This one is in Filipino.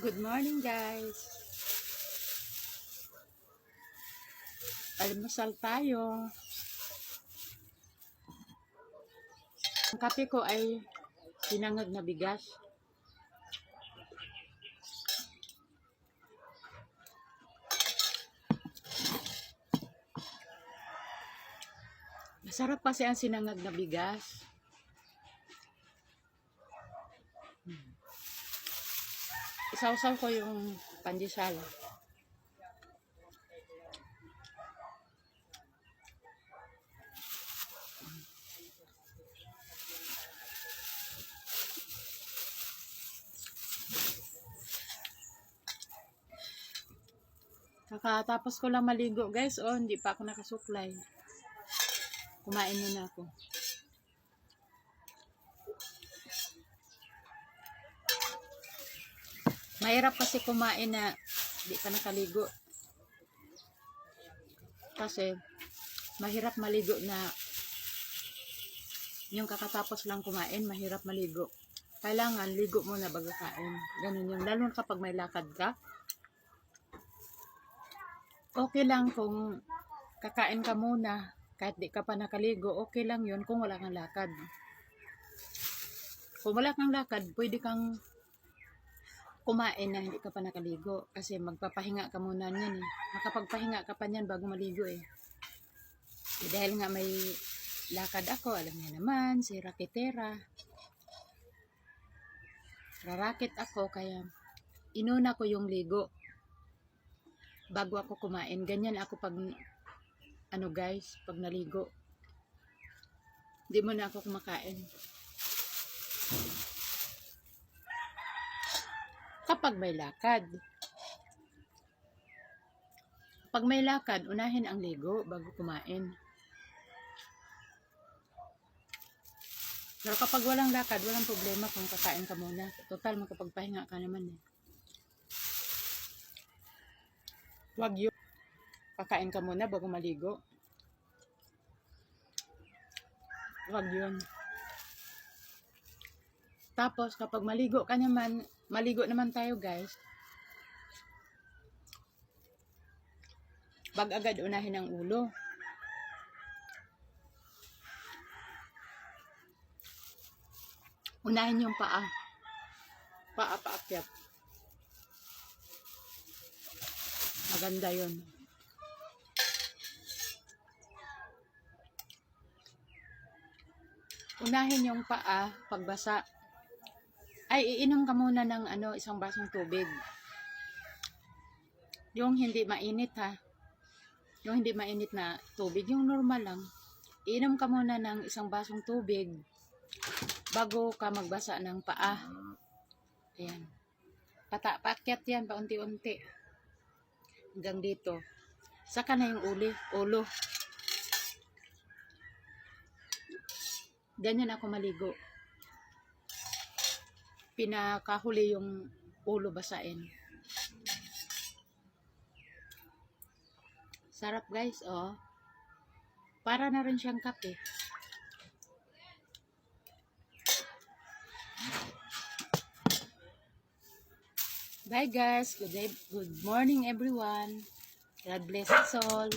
Good morning, guys. Almusal tayo. Ang kape ko ay sinangag na bigas. Masarap kasi ang sinangag na bigas. Isaw-saw ko yung pandesal. Kakatapos ko lang maligo guys. Oh, hindi pa ako nakasuklay. Kumain muna ako. Mahirap kasi kumain na di pa nakaligo. Kasi mahirap maligo na yung kakatapos lang kumain, mahirap maligo. Kailangan ligo muna bago kain. Ganun yun. Lalo kapag may lakad ka. Okay lang kung kakain ka muna kahit di ka pa nakaligo, okay lang yun kung wala kang lakad. Kung wala kang lakad, pwede kang kumain na hindi ka pa nakaligo kasi magpapahinga ka muna niyan eh. Makapagpahinga ka pa niyan bago maligo eh. Eh, dahil nga may lakad ako, alam niya naman, si Rakitera. Rarakit ako kaya inuna ko yung ligo bago ako kumain. Ganyan ako pag ano guys, pag naligo. Hindi mo na ako kumakain. Kapag may lakad. Pag may lakad, unahin ang ligo bago kumain. Pero kapag walang lakad, walang problema kung kakain ka muna. Total, makapagpahinga ka naman eh. Huwag yun. Kakain ka muna bago maligo. Huwag yun. Tapos, kapag maligo ka naman, maligo naman tayo guys. Bag agad unahin ang ulo. Unahin yung paa. Paa paakyat. Maganda yun. Unahin yung paa pagbasa ay iinom ka muna ng ano isang basong tubig. Yung hindi mainit ha. Yung hindi mainit na tubig, yung normal lang. Iinom ka muna ng isang basong tubig bago ka magbasa ng paa. Ayan. Pata, paakyat yan paunti-unti. Hanggang dito. Saka na yung uli, ulo. Ganyan ako maligo pinakahuli yung ulo basain. Sarap guys, oh. Para na rin siyang kape. Bye guys. Good day, good morning everyone. God bless us all.